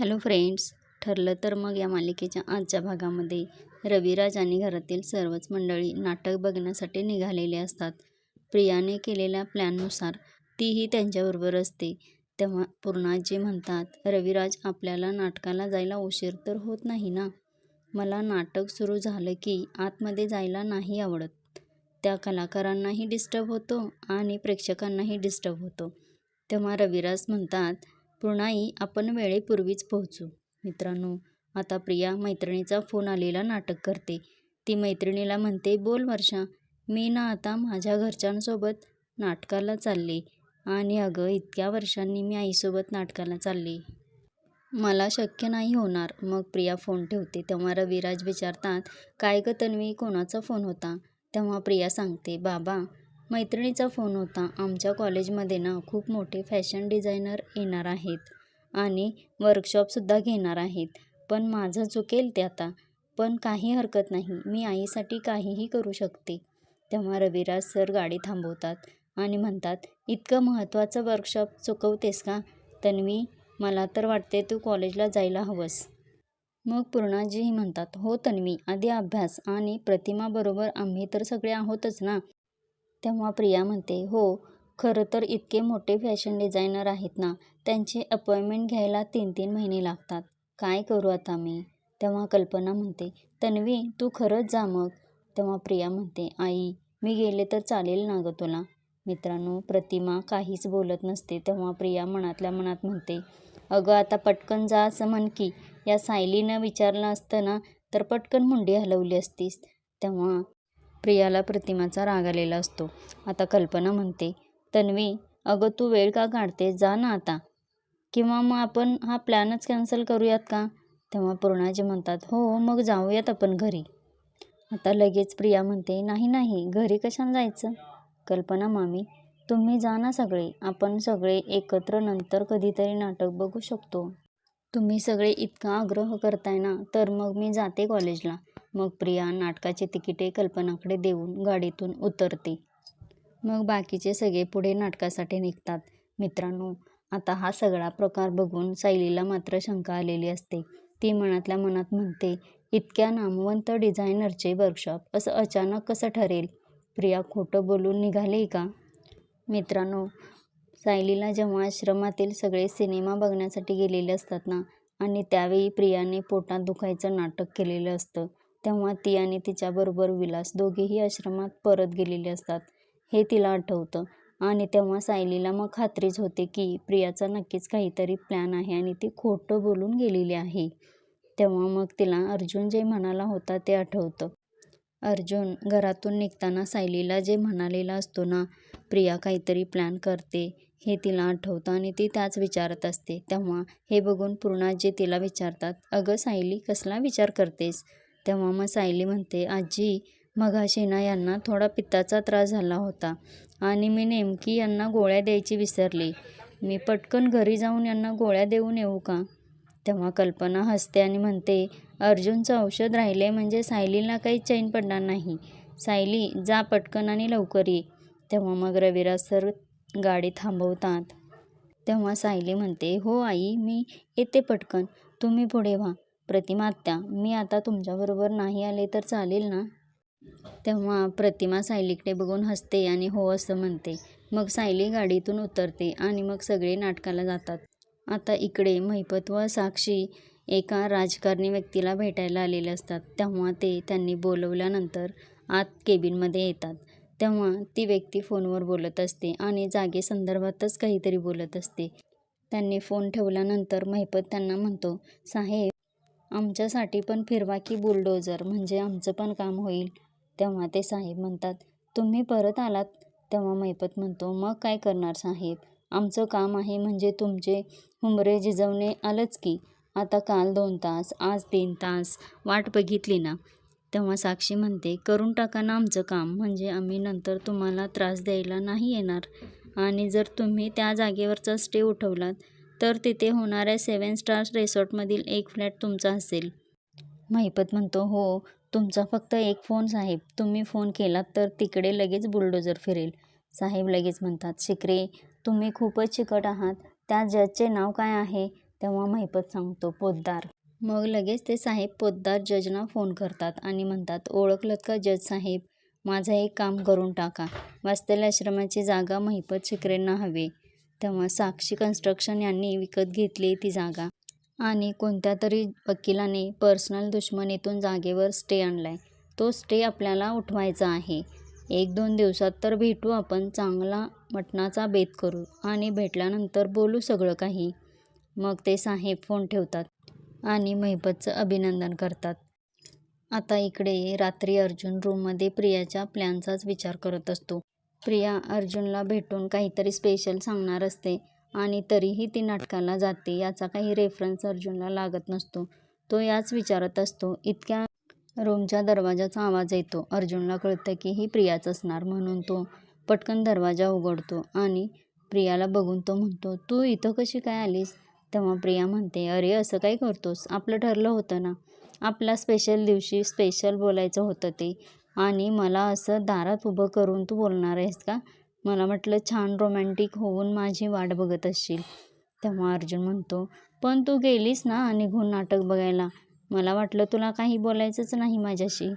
Hello friends ठरलं तर मग या मालिकेच्या आजच्या भागामध्ये रविराज आणि घरातील सर्वच मंडळी नाटक बघण्यासाठी निघालेले असतात. प्रियाने केलेल्या प्लॅननुसार तीही त्यांच्याबरोबर असते. तेव्हा पूर्णाजी म्हणतात रविराज आपल्याला नाटकाला जायला उशीर तर होत नाही ना? मला नाटक सुरू झालं की आतमध्ये जायला नाही आवडत. त्या कलाकारांनाही डिस्टर्ब होतो आणि प्रेक्षकांनाही डिस्टर्ब होतो. तेव्हा रविराज म्हणतात पूर्णाई आपण वेळेपूर्वीच पोहोचू. मित्रांनो आता प्रिया मैत्रिणीचा फोन आलेला नाटक करते. ती मैत्रिणीला म्हणते बोल वर्षा मी ना आता माझ्या घरच्यांसोबत नाटकाला चालले आणि अगं इतक्या वर्षांनी मी आईसोबत नाटकाला चालले. मला शक्य नाही होणार. मग प्रिया फोन ठेवते. तेव्हा रविराज विचारतात काय गं तन्वी कोणाचा फोन होता? तेव्हा प्रिया सांगते बाबा मैत्रिणीचा फोन होता. आमच्या कॉलेजमध्ये ना खूप मोठे फॅशन डिझायनर येणार आहेत आणि वर्कशॉपसुद्धा घेणार आहेत. पण माझं चुकेल ते आता. पण काही हरकत नाही. मी आईसाठी काहीही करू शकते. तेव्हा रविराज सर गाडी थांबवतात आणि म्हणतात इतकं महत्त्वाचं वर्कशॉप चुकवतेस का? तन्वी मला तर वाटते तू कॉलेजला जायला हवंस. मग पूर्णाजीही म्हणतात हो तन्वी आधी अभ्यास आणि प्रतिमाबरोबर आम्ही तर सगळे आहोतच ना? तेव्हा प्रिया म्हणते हो खरं तर इतके मोठे फॅशन डिझायनर आहेत ना त्यांची अपॉइंटमेंट घ्यायला तीन तीन महिने लागतात. काय करू आता मी? तेव्हा कल्पना म्हणते तन्वी तू खरंच जा मग. तेव्हा प्रिया म्हणते आई मी गेले तर चालेल ना गं तुला? मित्रांनो प्रतिमा काहीच बोलत नसते तेव्हा प्रिया मनातल्या मनात म्हणते अगं आता पटकन जा असं म्हण की या सायलीनं विचारलं असतं ना तर पटकन मुंडी हलवली असतीस. तेव्हा प्रियाला प्रतिमाचा राग आलेला असतो. आता कल्पना म्हणते तन्वी अगं तू वेळ का काढते? जा ना आता. किंवा मग आपण हा प्लॅनच कॅन्सल करूयात का? तेव्हा पूर्णाजी म्हणतात हो मग जाऊयात आपण घरी. आता लगेच प्रिया म्हणते नाही नाही घरी कशाला जायचं? कल्पना मामी तुम्ही जा ना सगळे. आपण सगळे एकत्र नंतर कधीतरी नाटक बघू शकतो. तुम्ही सगळे इतका आग्रह करताय ना तर मग मी जाते कॉलेजला. मग प्रिया नाटकाची तिकिटे कल्पनाकडे देऊन गाडीतून उतरते. मग बाकीचे सगळे पुढे नाटकासाठी निघतात. मित्रांनो आता हा सगळा प्रकार बघून सायलीला मात्र शंका आलेली असते. ती मनातल्या मनात म्हणते इतक्या नामवंत डिझायनरचे वर्कशॉप असं अचानक कसं ठरेल? प्रिया खोटं बोलून निघाले का? मित्रांनो सायलीला जेव्हा आश्रमातील सगळे सिनेमा बघण्यासाठी गेलेले असतात ना आणि त्यावेळी प्रियाने पोटात दुखायचं नाटक केलेलं असतं. तेव्हा ती आणि तिच्याबरोबर विलास दोघेही आश्रमात परत गेलेले असतात हे तिला आठवतं. आणि तेव्हा सायलीला मग खात्रीच होते की प्रियाचा नक्कीच काहीतरी प्लॅन आहे आणि ती खोटं बोलून गेलेली आहे. तेव्हा मग तिला अर्जुन जे म्हणाला होता ते आठवतं. अर्जुन घरातून निघताना सायलीला जे म्हणालेला असतो ना प्रिया काहीतरी प्लॅन करते हे तिला आठवतं आणि ती त्याच विचारत असते. तेव्हा हे बघून पूर्णाजी तिला विचारतात अगं सायली कसला विचार करतेस? तेव्हा मग सायली म्हणते आजी मघाशी ना यांना थोडा पित्ताचा त्रास झाला होता आणि मी नेमकी यांना गोळ्या द्यायची विसरली. मी पटकन घरी जाऊन यांना गोळ्या देऊन येऊ का? तेव्हा कल्पना हसते आणि म्हणते अर्जुनचं औषध राहिले म्हणजे सायलीला काही चैन पडणार नाही. सायली जा पटकन आणि लवकर ये. तेव्हा मग रविराज सर गाडी थांबवतात. तेव्हा सायली म्हणते हो आई मी येते पटकन. तुम्ही पुढे व्हा. प्रतिमा आत्या मी आता तुमच्याबरोबर नाही आले तर चालेल ना? तेव्हा प्रतिमा सायलीकडे बघून हसते आणि हो असं म्हणते. मग सायली गाडीतून उतरते आणि मग सगळे नाटकाला जातात. आता इकडे महिपत व साक्षी एका राजकारणी व्यक्तीला भेटायला आलेले असतात. तेव्हा ते त्यांनी बोलवल्यानंतर आत केबिनमध्ये येतात. तेव्हा ती व्यक्ती फोनवर बोलत असते आणि जागेसंदर्भातच काहीतरी बोलत असते. त्यांनी फोन ठेवल्यानंतर महिपत त्यांना म्हणतो साहेब आमच्यासाठी पण फिरवा की बुलडोजर म्हणजे आमचं पण काम होईल. तेव्हा ते साहेब म्हणतात तुम्ही परत आलात? तेव्हा मैपत म्हणतो मग काय करणार साहेब? आमचं काम आहे म्हणजे तुमचे हुमरे झिजवणे आलंच की. आता काल दोन तास आज तीन तास वाट बघितली ना. तेव्हा साक्षी म्हणते करून टाका ना आमचं काम म्हणजे आम्ही नंतर तुम्हाला त्रास द्यायला नाही येणार. आणि जर तुम्ही त्या जागेवरचा स्टे उठवलात तर तिथे होणाऱ्या सेवन स्टार्स रिसॉर्टमधील एक फ्लॅट तुमचा असेल. महिपत म्हणतो हो तुमचा फक्त एक फोन साहेब. तुम्ही फोन केलात तर तिकडे लगेच बुलडोजर फिरेल. साहेब लगेच म्हणतात शिकरे तुम्ही खूपच चिकट आहात. त्या जजचे नाव काय आहे? तेव्हा महिपत सांगतो पोद्दार. मग लगेच ते साहेब पोद्दार जजना फोन करतात आणि म्हणतात ओळखलत का जज साहेब? माझं एक काम करून टाका. वास्तव्य आश्रमाची जागा महिपत शिकरेंना हवी. तेव्हा साक्षी कन्स्ट्रक्शन यांनी विकत घेतली ती जागा. आणि कोणत्या तरी वकिलाने पर्सनल दुश्मनीतून जागेवर स्टे आणलाय. तो स्टे आपल्याला उठवायचा आहे. एक दोन दिवसात तर भेटू आपण चांगला मटणाचा बेत करू आणि भेटल्यानंतर बोलू सगळं काही. मग ते साहेब फोन ठेवतात आणि महिपतचं अभिनंदन करतात. आता इकडे रात्री अर्जुन रूममध्ये प्रियाच्या प्लॅनचाच विचार करत असतो. प्रिया अर्जुनला भेटून काहीतरी स्पेशल सांगणार असते आणि तरीही ती नाटकाला जाते याचा काही रेफरन्स अर्जुनला लागत नसतो. तो याच विचारत असतो इतक्या रूमच्या दरवाजाचा आवाज येतो. अर्जुनला कळतं की ही प्रियाच असणार म्हणून तो पटकन दरवाजा उघडतो आणि प्रियाला बघून तो म्हणतो तू इथं कशी काय आलीस? तेव्हा प्रिया म्हणते अरे असं काय करतोस? आपलं ठरलं होतं ना. आपला स्पेशल दिवशी स्पेशल बोलायचं होतं ते. आणि मला असं दारात उभं करून तू बोलणार आहेस का? मला म्हटलं छान रोमॅन्टिक होऊन माझी वाट बघत असशील. तेव्हा अर्जुन म्हणतो पण तू गेलीस ना निघून नाटक बघायला? मला वाटलं तुला काही बोलायचंच नाही माझ्याशी.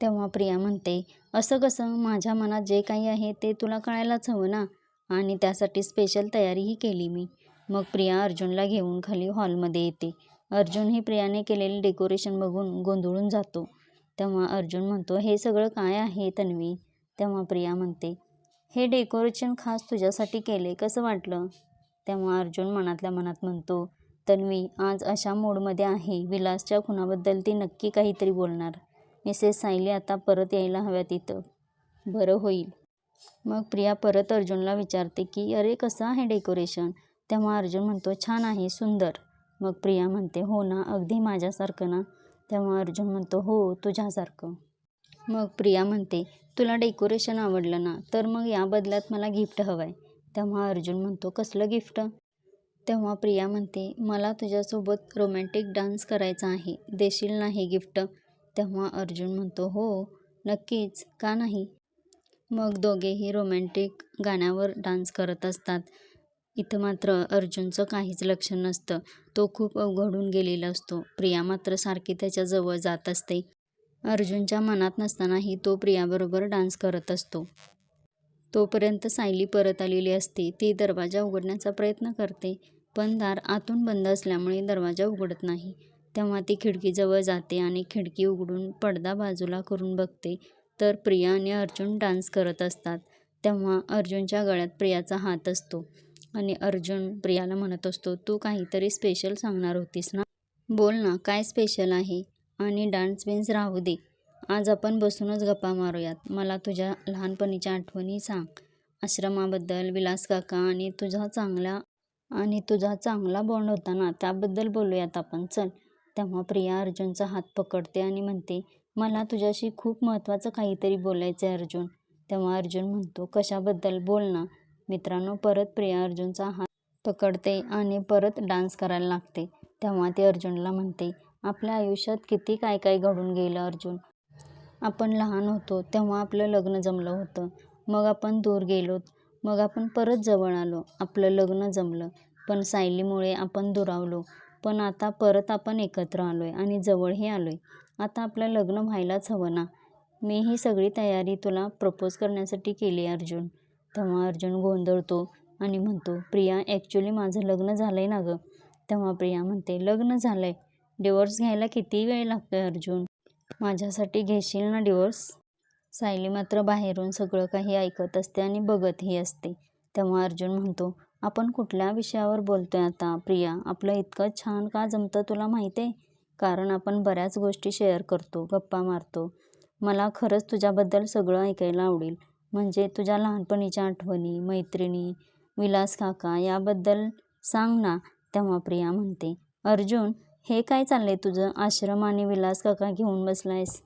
तेव्हा प्रिया म्हणते असं कसं? माझ्या मनात जे काही आहे ते तुला कळायलाच हवं ना? आणि त्यासाठी स्पेशल तयारीही केली मी. मग प्रिया अर्जुनला घेऊन खाली हॉलमध्ये येते. अर्जुन हे प्रियाने केलेले डेकोरेशन बघून गोंधळून जातो. तेव्हा अर्जुन म्हणतो हे सगळं काय आहे तन्वी? तेव्हा प्रिया म्हणते हे डेकोरेशन खास तुझ्यासाठी केले कसं वाटलं? तेव्हा अर्जुन मनातल्या मनात म्हणतो तन्वी आज अशा मूडमध्ये आहे विलासच्या खुनाबद्दल ती नक्की काहीतरी बोलणार. मिसेस सायली आता परत यायला हव्यात इथं. बरं होईल. मग प्रिया परत अर्जुनला विचारते की अरे कसं आहे डेकोरेशन? तेव्हा अर्जुन म्हणतो छान आहे सुंदर. मग प्रिया म्हणते हो ना अगदी माझ्यासारखं ना? तेव्हा अर्जुन म्हणतो हो तुझ्यासारखं. मग प्रिया म्हणते तुला डेकोरेशन आवडलं ना तर मग या बदल्यात मला गिफ्ट हवं आहे तेव्हा अर्जुन म्हणतो कसलं गिफ्ट तेव्हा प्रिया म्हणते मला तुझ्यासोबत रोमॅन्टिक डान्स करायचा आहे देशील नाही गिफ्ट तेव्हा अर्जुन म्हणतो हो नक्कीच का नाही? मग दोघेही रोमॅन्टिक गाण्यावर डान्स करत असतात. इथं मात्र अर्जुनचं काहीच लक्ष नसतं. तो खूप अवघडून गेलेला असतो. प्रिया मात्र सारखी त्याच्याजवळ जात असते. अर्जुनच्या मनात नसतानाही तो प्रियाबरोबर डान्स करत असतो. तोपर्यंत सायली परत आलेली असते. ती दरवाजा उघडण्याचा प्रयत्न करते पण दार आतून बंद असल्यामुळे दरवाजा उघडत नाही. तेव्हा ती खिडकीजवळ जाते आणि खिडकी उघडून पडदा बाजूला करून बघते. तर प्रिया आणि अर्जुन डान्स करत असतात. तेव्हा अर्जुनच्या गळ्यात प्रियाचा हात असतो. आणि अर्जुन प्रियाला म्हणत असतो तू काहीतरी स्पेशल सांगणार होतीस ना? बोल ना काय स्पेशल आहे? आणि डान्स बिन्स राहू दे. आज आपण बसूनच गप्पा मारूयात. मला तुझ्या लहानपणीच्या आठवणी सांग. आश्रमाबद्दल विलास काका आणि तुझा चांगला आणि तुझा चांगला बॉन्ड होता ना त्याबद्दल बोलूयात आपण. चल. तेव्हा प्रिया अर्जुनचा हात पकडते आणि म्हणते मला तुझ्याशी खूप महत्त्वाचं काहीतरी बोलायचं आहे अर्जुन. तेव्हा अर्जुन म्हणतो कशाबद्दल? बोल ना. मित्रांनो परत प्रिया अर्जुनचा हात पकडते आणि परत डान्स करायला लागते. तेव्हा ती अर्जुनला म्हणते आपल्या आयुष्यात किती काय काय घडून गेलं अर्जुन? आपण लहान होतो तेव्हा आपलं लग्न जमलं होतं. मग आपण दूर गेलोत मग आपण परत जवळ आलो. आपलं लग्न जमलं. पण सायलीमुळे आपण दुरावलो. पण आता परत आपण एकत्र आलो आहे आणि जवळही आलो आहे आता आपलं लग्न व्हायलाच हवं ना? मी ही सगळी तयारी तुला प्रपोज करण्यासाठी केली अर्जुन. तेव्हा अर्जुन गोंधळतो आणि म्हणतो प्रिया ॲक्च्युली माझं लग्न झालं आहे ना गं. तेव्हा प्रिया म्हणते लग्न झालं आहे डिवोर्स घ्यायला किती वेळ लागतो आहे अर्जुन? माझ्यासाठी घेशील ना डिवोर्स सायली मात्र बाहेरून सगळं काही ऐकत असते आणि बघतही असते. तेव्हा अर्जुन म्हणतो आपण कुठल्या विषयावर बोलतो आहे आता प्रिया? आपलं इतकं छान का जमतं तुला माहीत आहे कारण आपण बऱ्याच गोष्टी शेअर करतो गप्पा मारतो. मला खरंच तुझ्याबद्दल सगळं ऐकायला आवडेल. म्हणजे तुझ्या लहानपणीच्या आठवणी मैत्रिणी विलास काका याबद्दल सांग ना तेव्हा प्रिया म्हणते. अर्जुन हे काय चाललंय तुझं? आश्रम आणि विलास काका घेऊन बसलायस.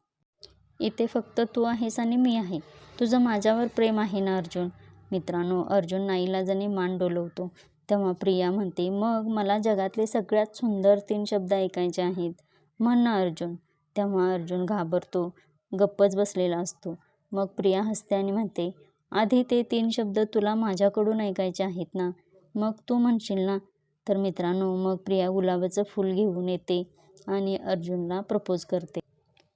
इथे फक्त तू आहेस आणि मी आहे. तुझं माझ्यावर प्रेम आहे ना अर्जुन? मित्रांनो अर्जुन नाईलाजाने मान डोलवतो. तेव्हा प्रिया म्हणते मग मला जगातले सगळ्यात सुंदर तीन शब्द ऐकायचे आहेत. म्हण ना अर्जुन. तेव्हा अर्जुन घाबरतो. गप्पच बसलेला असतो. मग प्रिया हसते आणि म्हणते आधी ते तीन शब्द तुला माझ्याकडून ऐकायचे आहेत ना? मग तू म्हणशील ना? तर मित्रांनो मग प्रिया गुलाबाचं फूल घेऊन येते आणि अर्जुनला प्रपोज करते.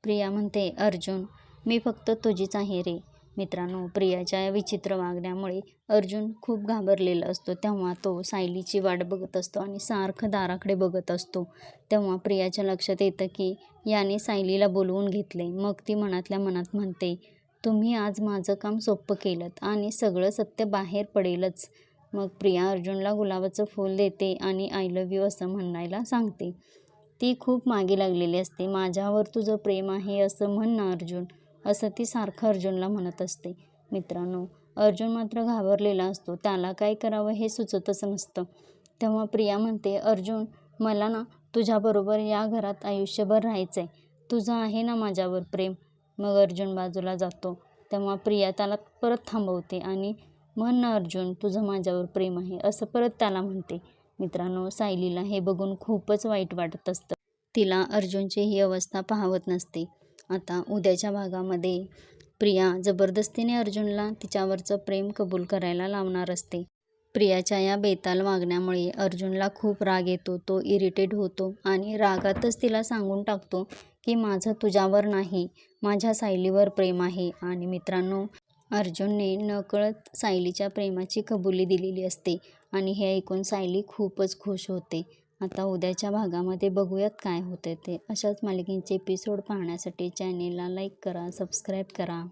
प्रिया म्हणते अर्जुन मी फक्त तुझीच आहे रे. मित्रांनो प्रियाच्या या विचित्र वागण्यामुळे अर्जुन खूप घाबरलेला असतो. तेव्हा तो सायलीची वाट बघत असतो आणि सारखं दाराकडे बघत असतो. तेव्हा प्रियाच्या लक्षात येतं की याने सायलीला बोलवून घेतले मग ती मनातल्या मनात म्हणते तुम्ही आज माझं काम सोपं केलं आणि सगळं सत्य बाहेर पडेलच. मग प्रिया अर्जुनला गुलाबाचं फूल देते आणि आय लव्ह यू असं म्हणायला सांगते. ती खूप मागे लागलेली असते. माझ्यावर तुझं प्रेम आहे असं म्हण ना अर्जुन. असं ती सारखं अर्जुनला म्हणत असते. मित्रांनो अर्जुन मात्र घाबरलेला असतो. त्याला काय करावं हे सुचतच नसतं. तेव्हा प्रिया म्हणते अर्जुन मला ना तुझ्याबरोबर या घरात आयुष्यभर राहायचं आहे तुझं आहे ना माझ्यावर प्रेम. मग अर्जुन बाजूला जातो. तेव्हा प्रिया त्याला परत थांबवते आणि म्हण ना अर्जुन तुझं माझ्यावर प्रेम आहे असं परत त्याला म्हणते. मित्रांनो सायलीला हे बघून खूपच वाईट वाटत असतं. तिला अर्जुनची ही अवस्था पाहवत नसते. आता उद्याच्या भागामध्ये प्रिया जबरदस्तीने अर्जुनला तिच्यावरचं प्रेम कबूल करायला लावणार असते. प्रियाच्या या बेताल वागण्यामुळे अर्जुनला खूप राग येतो तो इरिटेट होतो आणि रागातच तिला सांगून टाकतो की माझं तुझ्यावर नाही माझ्या सायलीवर प्रेम आहे. आणि मित्रांनो अर्जुनने नकळत सायलीच्या प्रेमाची कबुली दिलेली असते आणि हे ऐकून सायली खूपच खुश होते. आता उद्याच्या भागामध्ये बघूयात काय होते ते. अशाच मालिकेचे एपिसोड पाहण्यासाठी चॅनेलला लाईक करा सबस्क्राईब करा.